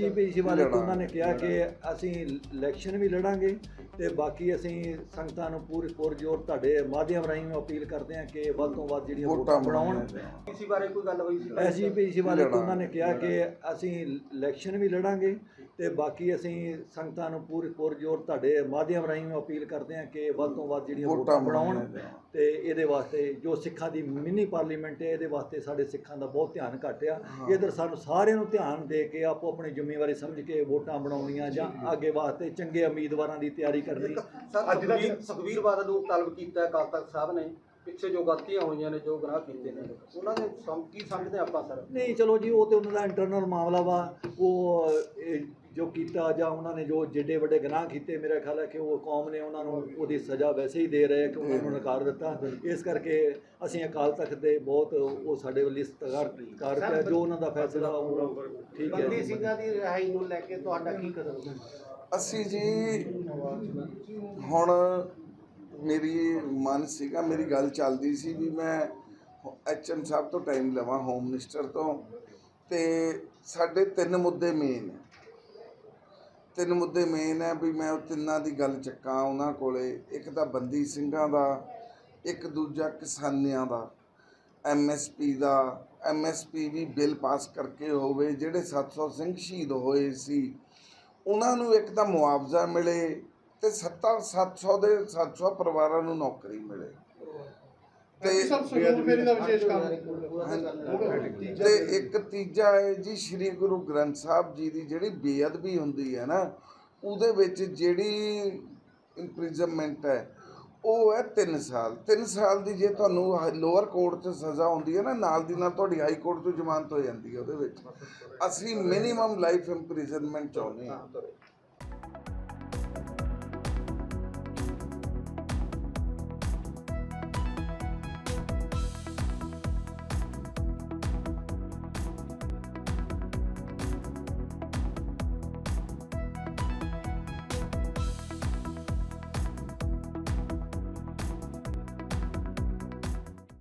SGPC ਵਾਲੇ ਤੋਂ ਉਹਨਾਂ ਨੇ ਕਿਹਾ ਕਿ ਅਸੀਂ ਇਲੈਕਸ਼ਨ ਵੀ ਲੜਾਂਗੇ ਤੇ ਬਾਕੀ ਅਸੀਂ ਸੰਗਤਾਂ ਨੂੰ ਪੂਰੀ ਪੁਰਜੋਰ ਤੁਹਾਡੇ ਮਾਧਿਅਮ ਰਾਹੀਂ ਅਪੀਲ ਕਰਦੇ ਹਾਂ ਕਿ ਵੱਧ ਤੋਂ ਵੱਧ ਜਿਹੜੀਆਂ ਵੋਟਾਂ ਬਣਾਉਣ। ਕਿਸੇ ਬਾਰੇ ਕੋਈ ਗੱਲ ਹੋਈ ਸੀ? ਐਸਜੀਪੀਸੀ ਵਾਲੇ ਤੋਂ ਉਹਨਾਂ ਨੇ ਕਿਹਾ ਕਿ ਅਸੀਂ ਇਲੈਕਸ਼ਨ ਵੀ ਲੜਾਂਗੇ ਤੇ ਬਾਕੀ ਅਸੀਂ ਸੰਗਤਾਂ ਨੂੰ ਪੂਰੀ ਪੁਰਜੋਰ ਤੁਹਾਡੇ ਮਾਧਿਅਮ ਰਾਹੀਂ ਅਪੀਲ ਕਰਦੇ ਹਾਂ ਕਿ ਵੱਧ ਤੋਂ ਵੱਧ ਜਿਹੜੀਆਂ ਵੋਟਾਂ ਬਣਾਉਣ। ਤੇ ਇਹਦੇ ਵਾਸਤੇ ਜੋ ਸਿੱਖਾਂ ਦੀ ਮਿੰਨੀ ਪਾਰਲੀਮੈਂਟ ਹੈ ਇਹਦੇ ਵਾਸਤੇ ਸਾਡੇ ਸਿੱਖਾਂ ਦਾ ਬਹੁਤ ਧਿਆਨ ਘਟਿਆ ਇਧਰ ਸਾਨੂੰ ਸਾਰਿਆਂ ਨੂੰ ਧਿਆਨ ਦੇ ਕੇ ਆਪੋ ਆਪਣੀ ਜ਼ਿੰਮੇਵਾਰੀ ਸਮਝ ਕੇ ਵੋਟਾਂ ਬਣਾਉਣੀਆਂ ਜਾਂ ਅੱਗੇ ਵਾਸਤੇ ਚੰਗੇ ਉਮੀਦਵਾਰਾਂ ਦੀ ਤਿਆਰੀ ਕਰਨੀ। ਸਰ ਸੁਖਬੀਰ ਸੁਖਬੀਰ ਬਾਦਲ ਨੂੰ ਤਲਬ ਕੀਤਾ ਅਕਾਲ ਤਖਤ ਸਾਹਿਬ ਨੇ ਪਿੱਛੇ ਜੋ ਗਲਤੀਆਂ ਹੋਈਆਂ ਨੇ ਜੋ ਗੁਨਾਹ ਕੀਤੇ ਨੇ ਉਹਨਾਂ ਦੇ ਸਮ- ਕੀ ਸਮਝਦੇ ਆਪਾਂ ਸਰ? ਨਹੀਂ ਚਲੋ ਜੀ ਉਹ ਤੇ ਉਹਨਾਂ ਦਾ ਇੰਟਰਨਲ ਮਾਮਲਾ ਵਾ ਉਹ ਜੋ ਕੀਤਾ ਜਾਂ ਉਹਨਾਂ ਨੇ ਜੋ ਜਿੱਡੇ ਵੱਡੇ ਗੁਨਾਹ ਕੀਤੇ ਮੇਰਾ ਖਿਆਲ ਹੈ ਕਿ ਉਹ ਕੌਮ ਨੇ ਉਹਨਾਂ ਨੂੰ ਉਹਦੀ ਸਜ਼ਾ ਵੈਸੇ ਹੀ ਦੇ ਰਹੇ ਕਿ ਉਹਨਾਂ ਨੂੰ ਨਕਾਰ ਦਿੱਤਾ। ਇਸ ਕਰਕੇ ਅਸੀਂ ਅਕਾਲ ਤਖਤ ਦੇ ਬਹੁਤ ਉਹ ਸਾਡੇ ਵੱਲ ਇਸਤਗਾਰ ਕਰ ਪਿਆ ਜੋ ਉਹਨਾਂ ਦਾ ਫੈਸਲਾ ਉਹ ਠੀਕ ਹੈ। ਬੰਦੀ। ਸਿੰਘਾਂ ਦੀ ਰਿਹਾਈ ਨੂੰ ਲੈ ਕੇ ਤੁਹਾਡਾ ਕੀ ਕਦਮ ਹੈ? ਅਸੀਂ ਜੀ ਹੁਣ ਮੇਰੀ ਮਨ ਸੀਗਾ ਮੇਰੀ ਗੱਲ ਚੱਲਦੀ ਸੀ ਵੀ ਮੈਂ ਐਚਐਮ ਸਾਹਿਬ ਤੋਂ ਟਾਈਮ ਲਵਾਂ ਹੋਮ ਮਿਨਿਸਟਰ ਤੋਂ। ਤੇ ਸਾਡੇ ਤਿੰਨ ਮੁੱਦੇ ਮੇਨ ਤਿੰਨ ਮੁੱਦੇ ਮੇਨ ਹੈ ਵੀ ਮੈਂ ਉਹ ਤਿੰਨਾਂ ਦੀ ਗੱਲ ਚੱਕਾਂ ਉਹਨਾਂ ਕੋਲੇ। ਇੱਕ ਤਾਂ ਬੰਦੀ ਸਿੰਘਾਂ ਦਾ, ਇੱਕ ਦੂਜਾ ਕਿਸਾਨੀਆਂ ਦਾ। ਐਮਐਸਪੀ ਦਾ ਐਮਐਸਪੀ ਵੀ ਬਿੱਲ ਪਾਸ ਕਰਕੇ ਹੋਵੇ, ਜਿਹੜੇ 700 ਸਿੰਘ ਸ਼ਹੀਦ ਹੋਏ ਸੀ, ਉਹਨਾਂ ਨੂੰ ਇੱਕ ਤਾਂ ਮੁਆਵਜ਼ਾ ਮਿਲੇ ਤੇ 70 700 ਦੇ 700 ਪਰਿਵਾਰਾਂ ਨੂੰ ਨੌਕਰੀ ਮਿਲੇ। ਤੇ ਸਭ ਸਹਿਯੋਗ ਫੇਰੀ ਦਾ ਵਿਸ਼ੇਸ਼ ਕੰਮ ਤੇ ਇੱਕ ਤੀਜਾ ਹੈ ਜੀ ਸ੍ਰੀ ਗੁਰੂ ਗ੍ਰੰਥ ਸਾਹਿਬ ਜੀ ਦੀ ਜਿਹੜੀ ਬੇਅਦਬੀ ਹੁੰਦੀ ਹੈ ਨਾ ਉਹਦੇ ਵਿੱਚ ਜਿਹੜੀ ਇੰਪ੍ਰਿਜ਼ਨਮੈਂਟ ਹੈ ਉਹ ਹੈ 3 ਸਾਲ। 3 ਸਾਲ ਦੀ ਜੇ ਤੁਹਾਨੂੰ ਲੋਅਰ ਕੋਰਟ 'ਚ ਸਜ਼ਾ ਹੁੰਦੀ ਹੈ ਨਾ ਨਾਲ ਦੀ ਨਾਲ ਤੁਹਾਡੀ ਹਾਈ ਕੋਰਟ 'ਚ ਜ਼ਮਾਨਤ ਹੋ ਜਾਂਦੀ ਹੈ ਉਹਦੇ ਵਿੱਚ। ਅਸੀਂ ਮਿਨੀਮਮ ਲਾਈਫ ਇੰਪ੍ਰਿਜ਼ਨਮੈਂਟ ਚਾਹੁੰਦੇ ਹਾਂ।